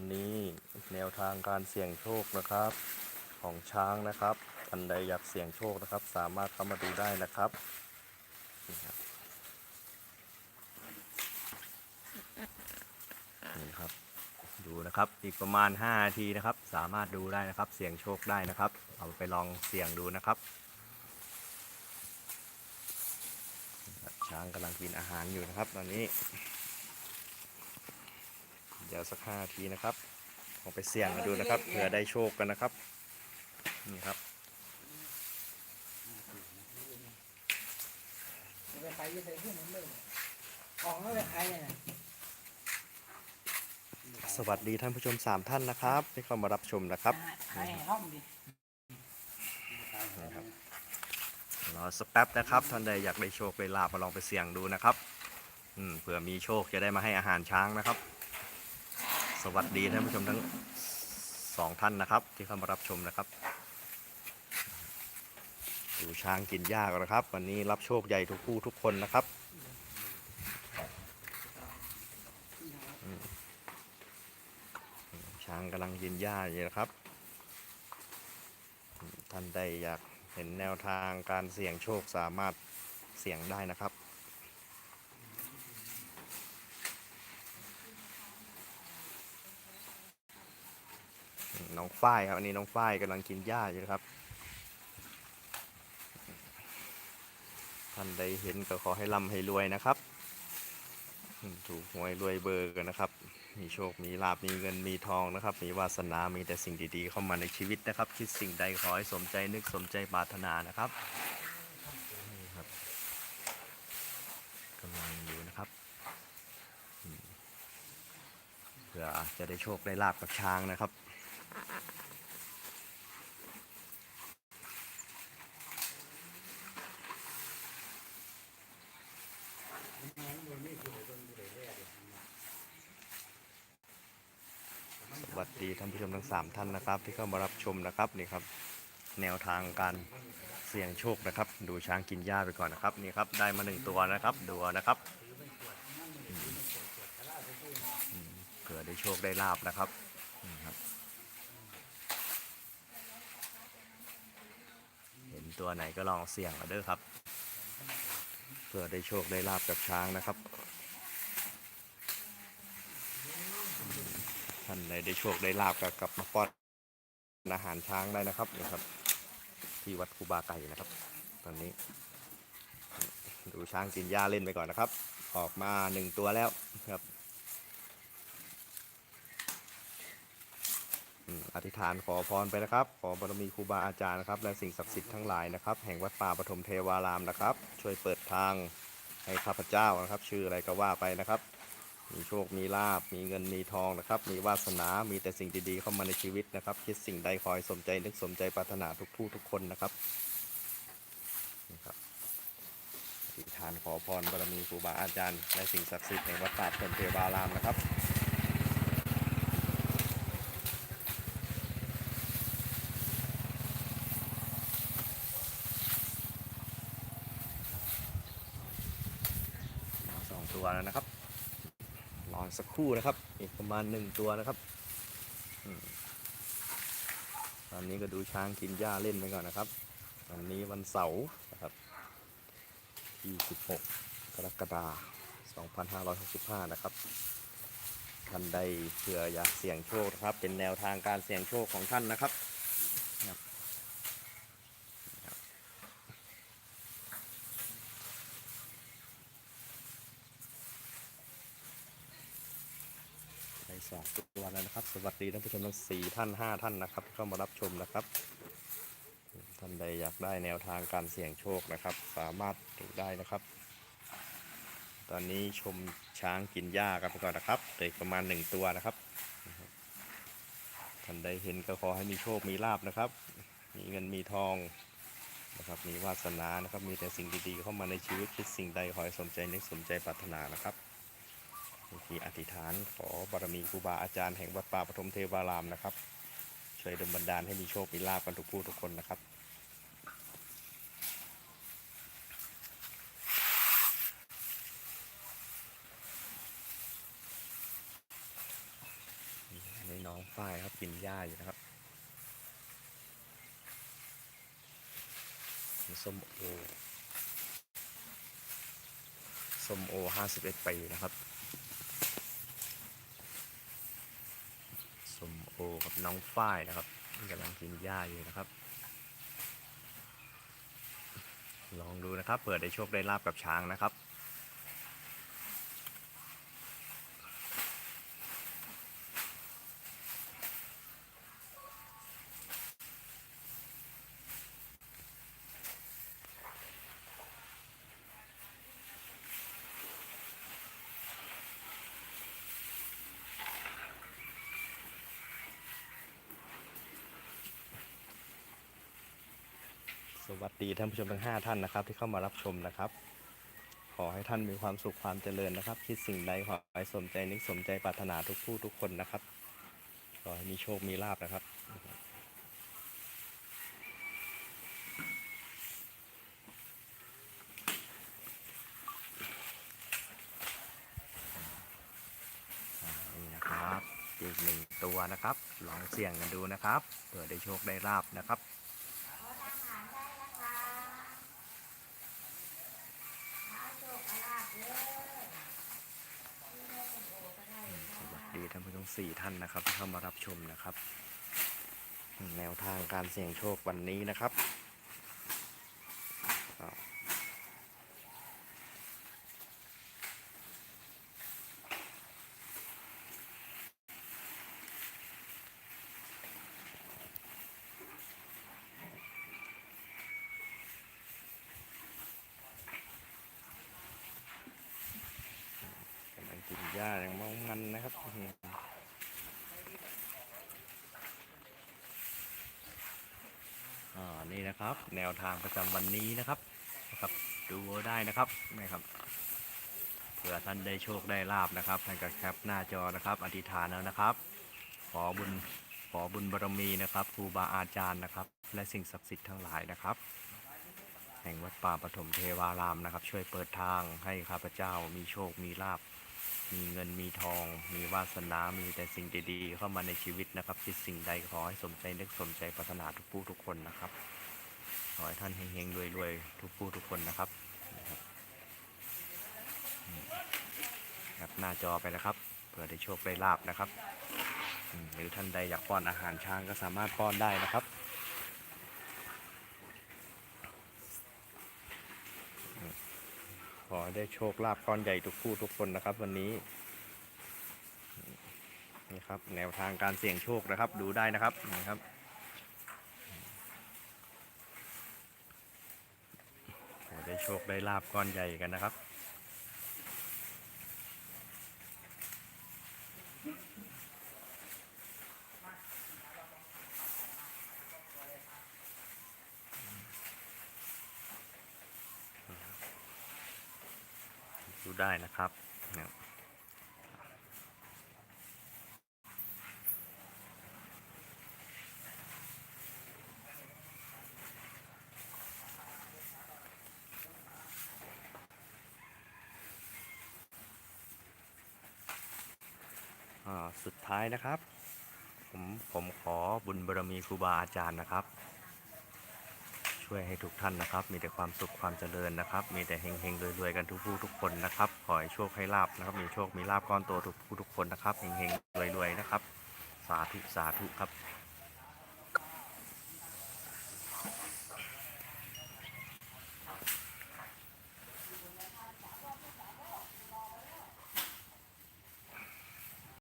วันนี้แนวทางการเสี่ยงโชคนะครับ ของช้างนะครับท่านใดอยากเสี่ยงโชคนะครับ สามารถเข้ามาดูได้นะครับนี่ครับนี่ครับ ดูนะครับอีกประมาณ5นาทีนะครับ สามารถดูได้นะครับ เสี่ยงโชคได้นะครับ เอาไปลองเสี่ยงดูนะครับช้างกำลังกินอาหารอยู่นะครับ ตอนนี้ เดี๋ยวสักห้านาทีนะครับลองไปเสี่ยงกันดูนะครับเผื่อได้โชคกันนะครับ นี่ครับไปไปจะไปขึ้นมันเลยของก็ไปขายเลยนะสวัสดีท่านผู้ชมสามท่านนะครับที่เข้ามารับชมนะครับขายห้องดินะครับรอสักแป๊บนะครับท่านใดอยากได้โชคได้ลาบมาลองไปเสี่ยงดูนะครับอืมเผื่อมีโชคจะได้มาให้อาหารช้างนะครับ สวัสดีท่านผู้ชมทั้งสองท่านนะครับ ที่เข้ามารับชมนะครับดูช้างกินหญ้ากันนะครับ วันนี้รับโชคใหญ่ทุกผู้ทุกคนนะครับช้างกำลังกินหญ้าอยู่นะครับท่านใดอยากเห็นแนวทางการเสี่ยงโชคสามารถเสี่ยงได้นะครับ น้องฝ้ายครับ อันนี้น้องฝ้ายกำลังกินหญ้าอยู่นะครับ ท่านใดเห็นก็ขอให้ร่ำให้รวยนะครับ ถูกหวยรวยเบอร์กันนะครับ มีโชค มีลาบ มีเงิน มีทองนะครับ มีวาสนา มีแต่สิ่งดีๆเข้ามาในชีวิตนะครับ คิดสิ่งใดขอให้สมใจนึกสมใจปรารถนานะครับนี่ครับกำลังอยู่นะครับเพื่อจะได้โชคได้ลาบกับช้างนะครับ สวัสดีท่านผู้ชมทั้งสามท่านนะครับ ที่เข้ามารับชมนะครับนี่ครับ แนวทางการเสี่ยงโชคนะครับ ดูช้างกินหญ้าไปก่อนนะครับนี่ครับได้มาหนึ่งตัวนะครับดูนะครับเผื่อได้โชคได้ลาบนะครับ เห็น ตัวไหนก็ลองเสี่ยงเอาเด้อครับเผื่อได้โชคได้ลาบกับช้างนะครับท่านใดได้โชคได้ลาบก็กลับมาป้อนอาหารช้างได้นะครับนี่ครับ ที่วัดคูบาไก่นะครับ ตอนนี้ ดูช้างกินหญ้าเล่นไปก่อนนะครับ ออกมาหนึ่งตัวแล้วครับ อธิษฐานขอพรไปนะครับ ขอบารมีครูบาอาจารย์นะครับ และสิ่งศักดิ์สิทธิ์ทั้งหลายนะครับ แห่งวัดป่าปฐมเทวารามนะครับ ช่วยเปิดทางให้ข้าพเจ้านะครับ ชื่ออะไรก็ว่าไปนะครับ มีโชค มีลาบ มีเงิน มีทองนะครับ มีวาสนา มีแต่สิ่งดีๆเข้ามาในชีวิตนะครับ คิดสิ่งใดขอให้สมใจนึกสมใจปรารถนาทุกผู้ทุกคนนะครับนี่ครับอธิษฐานขอพรบารมีครูบาอาจารย์และสิ่งศักดิ์สิทธิ์แห่งวัดป่าเทินเทวารามนะครับ สองตัวแล้วนะครับ รอสัก คู่นะครับอีกประมาณหนึ่งตัวนะครับตอนนี้ก็ดูช้างกินหญ้าเล่นไปก่อนนะครับ วันนี้วันเสาร์นะครับที่16กรกฎาคม2565 นะครับท่านใดเผื่ออยากเสี่ยงโชคนะครับ เป็นแนวทางการเสี่ยงโชคของท่านนะครับ สองตัวแล้วนะครับ สวัสดีท่านผู้ชมทั้งสี่ท่านห้าท่านนะครับเข้ามารับชมนะครับท่านใดอยากได้แนวทางการเสี่ยงโชคนะครับ สามารถดูได้นะครับ ตอนนี้ชมช้างกินหญ้ากันไปก่อนนะครับเหลืออกประมาณหนึ่งตัวนะครับท่านใดเห็นก็ขอให้มีโชคมีลาบนะครับ มีเงินมีทองนะครับมีวาสนานะครับมีแต่สิ่งดีๆเข้ามาในชีวิตคิดสิ่งใดขอให้สมใจนึกสมใจปรารถนานะครับ วิธีอธิษฐานขอบารมีครูบาอาจารย์แห่งวัดป่าปฐมเทวารามนะครับ ช่วยดลบันดาลให้มีโชค มีลาบกันทุกผู้ทุกคนนะครับในน้องฝ้ายครับกินหญ้าอยู่นะครับส้มโอส้มโอห้าสิบเอ็ดปีนะครับ โอกับน้องฝ้ายนะครับกำลังกินหญ้าอยู่นะครับ ลองดูนะครับ เปิดได้โชคได้ลาบกับช้างนะครับ สวัสดีท่านผู้ชมทั้ง 5 ท่านนะครับ ที่เข้ามารับชมนะครับ ขอให้ท่านมีความสุขความเจริญนะครับ คิดสิ่งใดขอให้สมใจนึกสมใจปรารถนาทุกผู้ทุกคนนะครับ ขอให้มีโชคมีลาบนะครับนี่นะครับอีกหนึ่งตัวนะครับ ลองเสี่ยงกันดูนะครับเผื่อได้โชคได้ลาบนะครับ สวัสดี ท่านผู้ชมสี่ท่านนะครับที่เข้ามารับชมนะครับ แนวทางการเสี่ยงโชควันนี้นะครับอ้าวกำลังกิน หญ้าอย่างมองมันนะครับอ่านี่นะครับ แนวทางประจำวันนี้นะครับนะครับ ดูได้นะครับนะครับเผื่อท่านได้โชคได้ลาบนะครับท่านก็แคปหน้าจอนะครับ อธิษฐานแล้วนะครับ ขอบุญขอบุญบารมีนะครับครูบาอาจารย์นะครับ และสิ่งศักดิ์สิทธิ์ทั้งหลายนะครับ แห่งวัดป่าปฐมเทวารามนะครับ ช่วยเปิดทางให้ข้าพเจ้ามีโชคมีลาบ มีเงินมีทอง มีวาสนา มีแต่สิ่งดีๆ เข้ามาในชีวิตนะครับคิดสิ่งใดขอให้สมใจนึกสมใจปรารถนาทุกผู้ทุกคนนะครับ ขอให้ท่านเฮงๆรวยๆทุกผู้ทุกคนนะครับครับหน้าจอไปนะครับเผื่อได้โชคได้ลาบนะครับ หรือท่านใดอยากป้อนอาหารช้างก็สามารถป้อนได้นะครับอืม ขอได้โชคลาภก้อนใหญ่ทุกผู้ทุกคนนะครับ วันนี้นี่ครับแนวทางการเสี่ยงโชคนะครับ ดูได้นะครับนี่ครับขอได้โชคได้ลาบก้อนใหญ่กันนะครับ ได้นะครับเนี่ยสุดท้ายนะครับ ผมผมขอบุญบารมีครูบาอาจารย์นะครับ ช่วยให้ทุกท่านนะครับ มีแต่ความสุขความเจริญนะครับ มีแต่เฮงๆรวยๆกันทุกผู้ทุกคนนะครับ ขอให้โชคให้ลาบนะครับ มีโชคมีลาบก้อนโตทุกผู้ทุกคนนะครับเฮงๆรวยๆนะครับ สาธุสาธุครับ